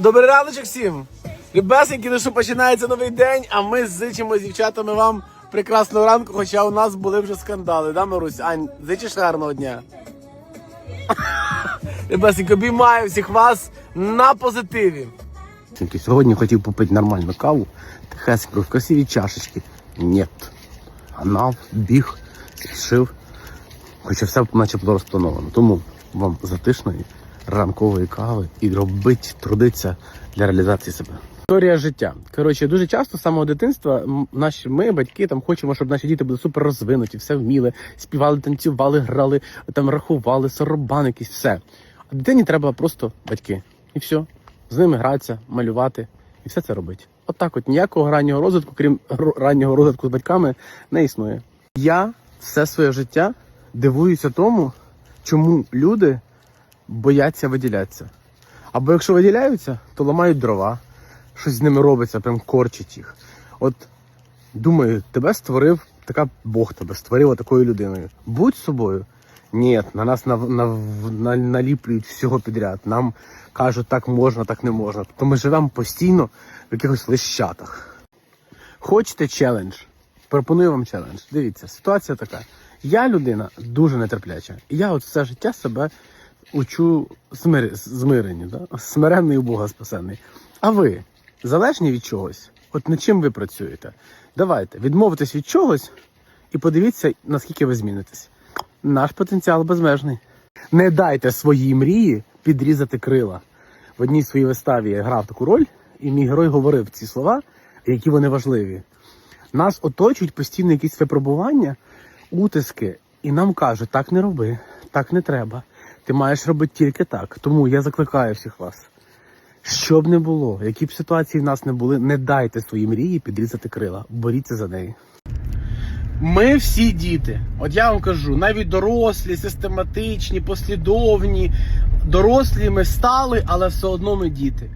Добрий раночок всім! Любесенькі, ну що починається новий день, а ми зичимо з дівчатами вам прекрасного ранку, хоча у нас були вже скандали, да, Марусь? Ань, зичиш гарного дня? Любесенько, обіймаю всіх вас на позитиві. Сьогодні хотів попити нормальну каву, тихесенько, в красивій чашечці. Ні. Гнав, біг, спішив. Хоча все наче було розплановано. Тому вам затишної ранкової кави і робить, трудиться для реалізації себе. Історія життя. Коротше, дуже часто з самого дитинства наші ми, батьки, там хочемо, щоб наші діти були супер розвинуті, все вміли, співали, танцювали, грали, там рахували, сорабан якийсь, все. А дитині треба просто батьки. І все. З ними гратися, малювати і все це робити. От так от ніякого раннього розвитку, крім раннього розвитку з батьками, не існує. Я все своє життя дивуюся тому, чому люди бояться виділятися. Або якщо виділяються, то ламають дрова, щось з ними робиться, прям корчить їх. От думаю, тебе створив така Бог тебе створив такою людиною. Будь собою. Ні, на нас нав, нав, на- наліплюють всього підряд. Нам кажуть, так можна, так не можна. То ми живемо постійно в якихось лищатах. Хочете челендж? Пропоную вам челендж. Дивіться, ситуація така. Я людина дуже нетерпляча. І я от все життя себе учу смир... змиренню, да? смиренний у Бога спасенний. А ви залежні від чогось? От над чим ви працюєте? Давайте, відмовитесь від чогось і подивіться, наскільки ви змінитесь. Наш потенціал безмежний. Не дайте своїй мрії підрізати крила. В одній своїй виставі я грав таку роль, і мій герой говорив ці слова, які вони важливі. Нас оточують постійно якісь випробування, утиски, і нам кажуть, так не роби, так не треба. Ти маєш робити тільки так. Тому я закликаю всіх вас. Що б не було, які б ситуації в нас не були, не дайте своїй мрії підрізати крила. Боріться за неї. Ми всі діти. От я вам кажу, навіть дорослі, систематичні, послідовні. Дорослі ми стали, але все одно ми діти.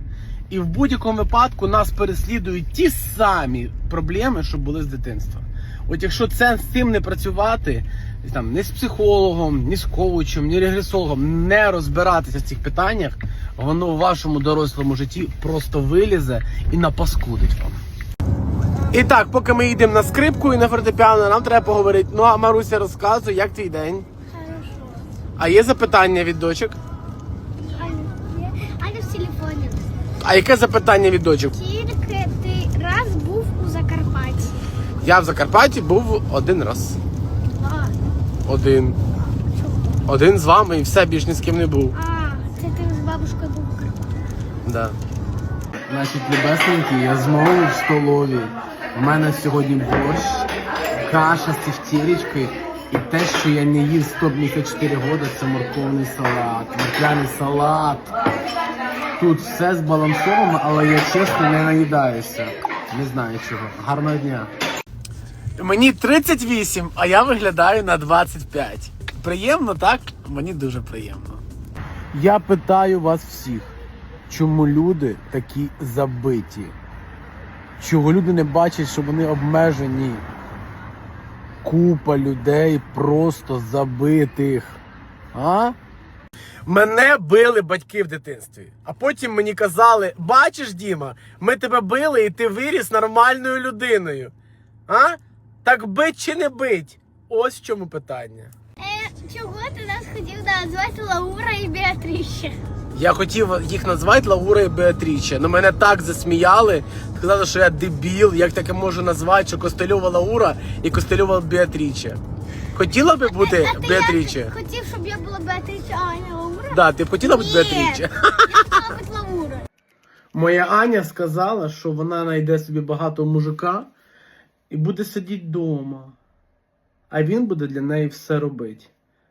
І в будь-якому випадку нас переслідують ті самі проблеми, що були з дитинства. От якщо це з цим не працювати, там ні з психологом, ні з коучем, ні регресологом, не розбиратися в цих питаннях, воно в вашому дорослому житті просто вилізе і напаскудить вам. І так, поки ми їдемо на скрипку і на фортепіано, нам треба поговорити. Ну а Маруся розказує, як твій день. Хорошо. А є запитання від дочок? Аня в телефоні. А яке запитання від дочок? Тільки ти раз був у Закарпатті. Я в Закарпатті був один раз. Один. Один з вами і все, більш ні з ким не був. А, це ти з бабушкою був. Да. Значить, любесенькі, я знову в столові. У мене сьогодні борщ, каша з тефтєлечкою і те, що я не їв 154 роки, це морковний салат, морквяний салат. Тут все збалансовано, але я чесно не наїдаюся. Не знаю чого. Гарного дня. Мені 38, а я виглядаю на 25. Приємно, так? Мені дуже приємно. Я питаю вас всіх, чому люди такі забиті? Чого люди не бачать, що вони обмежені? Купа людей просто забитих. А? Мене били батьки в дитинстві, а потім мені казали: бачиш, Діма, ми тебе били і ти виріс нормальною людиною. А? Так бить чи не бить? Ось в чому питання. Е, чого ти нас хотів назвати Лаура і Біатріща? Я хотів їх назвати Лаура і Беатріче, але мене так засміяли, сказали, що я дебіл, як таке можу назвати, що Костельова Лаура і Костельова Беатріче. Хотіла би бути а ти Беатріче? як хотів, щоб я була Біатріча, а Аня Лаура? Да, ти б хотіла бути Беатріче? Я хотіла бути Лаура. Моя Аня сказала, що вона знайде собі багато мужика і буде сидіти вдома. А він буде для неї все робити.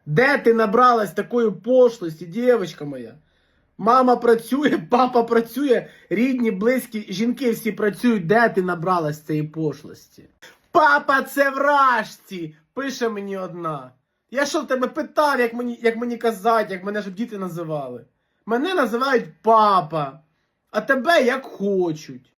Де ти набралась такої пошлості, дівчинка моя? Мама працює, папа працює, рідні, близькі, жінки всі працюють. Де ти набралась цієї пошлості? Папа, це вражці! Пише мені одна. Я що в тебе питав, як мені, як мені казати, як мене щоб діти називали? Мене називають папа, а тебе як хочуть.